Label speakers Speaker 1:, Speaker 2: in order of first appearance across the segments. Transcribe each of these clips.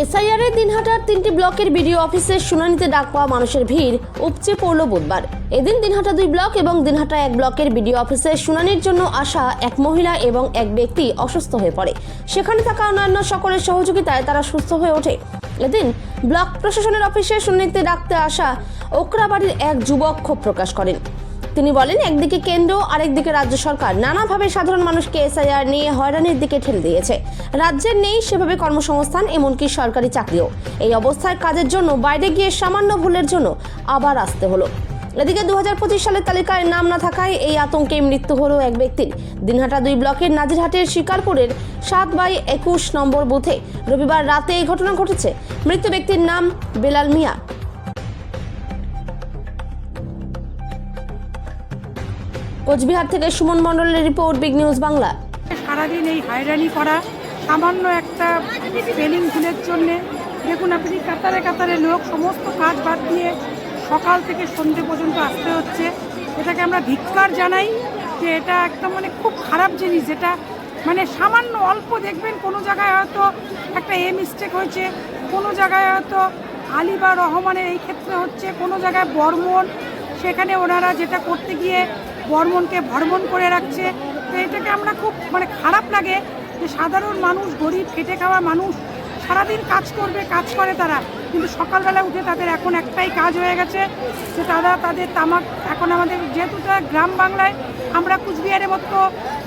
Speaker 1: SIR দিনহাটার তিনটি ব্লকের BDO অফিসে শুনানিতে ডাক পাওয়া মানুষের ভিড় উপচে পড়ল বুধবার। এদিন দিনহাটা দুই ব্লক এবং দিনহাটা এক ব্লকের বিডিও অফিসে শুনানির জন্য আসা এক মহিলা এবং এক ব্যক্তি অসুস্থ হয়ে পড়ে। সেখানে থাকা অন্যান্য সকলের সহযোগিতায় তারা সুস্থ হয়ে ওঠে। এদিন ব্লক প্রশাসনের অফিসে শুনানিতে ডাকতে আসা ওকরাবাড়ির এক যুবক ক্ষোভ প্রকাশ করেন। তিনি বলেন, একদিকে কেন্দ্র, আরেকদিকে রাজ্য সরকার। নানাভাবে সাধারণ মানুষকে এসআইআর নিয়ে হয়রানির দিকে ঠেলে দিয়েছে। রাজ্যের নেই সেভাবে কর্মসংস্থান, এমনকি সরকারি চাকরিও। এই অবস্থায় কাজের জন্য বাইরে গিয়ে সামান্য ভুলের জন্য আবার আসতে হলো। এদিকে দু হাজার পঁচিশ সালের তালিকায় নাম না থাকায় এই আতঙ্কে মৃত্যু হলো এক ব্যক্তির। দিনহাটা দুই ব্লকের নাজিরহাটের শিকারপুরের সাত বাই একুশ নম্বর বুথে। রবিবার রাতে এই ঘটনা ঘটেছে। মৃত ব্যক্তির নাম বেলাল মিয়া। কোচবিহার থেকে সুমন মণ্ডলের রিপোর্ট, বিগ নিউজ বাংলা।
Speaker 2: সারাদিন এই হয়রানি করা, সামান্য একটা স্পেলিং ভুলের জন্যে। দেখুন আপনি কাতারে কাতারে লোক, সমস্ত কাজ বাদ দিয়ে সকাল থেকে সন্ধে পর্যন্ত আসতে হচ্ছে। এটাকে আমরা ধিক্কার জানাই যে এটা একটা মানে খুব খারাপ জিনিস, যেটা মানে সামান্য অল্প দেখবেন কোনো জায়গায় হয়তো একটা এ মিস্টেক হয়েছে, কোনো জায়গায় হয়তো আলী বা রহমানের এই ক্ষেত্রে হচ্ছে, কোনো জায়গায় বর্মন, সেখানে ওনারা যেটা করতে গিয়ে বর্মনকে ভরমন করে রাখছে। তো এটাকে আমরা খুব মানে খারাপ লাগে যে সাধারণ মানুষ, গরিব, খেটে খাওয়া মানুষ সারাদিন কাজ করবে, কাজ করে তারা। কিন্তু সকালবেলা উঠে তাদের এখন একটাই কাজ হয়ে গেছে যে তারা তাদের তামাক, এখন আমাদের যেহেতু তারা গ্রাম বাংলায়, আমরা কুচবিহারের মতো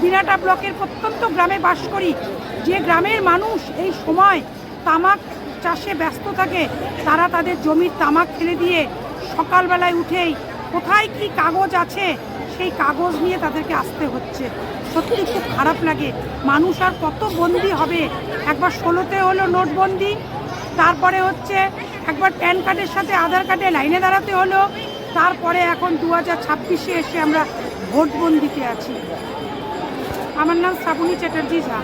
Speaker 2: দিনাটা ব্লকের প্রত্যন্ত গ্রামে বাস করি। যে গ্রামের মানুষ এই সময় তামাক চাষে ব্যস্ত থাকে, তারা তাদের জমির তামাক ফেলে দিয়ে সকালবেলায় উঠেই কোথায় কি কাগজ আছে সেই কাগজ নিয়ে তাদেরকে আসতে হচ্ছে। সত্যি খুব খারাপ লাগে। মানুষ আর কত বন্দি হবে? একবার ষোলোতে হলো নোটবন্দি, তারপরে হচ্ছে একবার প্যান কার্ডের সাথে আধার কার্ডে লাইনে দাঁড়াতে হলো, তারপরে এখন দু হাজার ছাব্বিশে এসে আমরা ভোটবন্দিতে আছি। আমার নাম শ্রাবণী চ্যাটার্জি ঝা।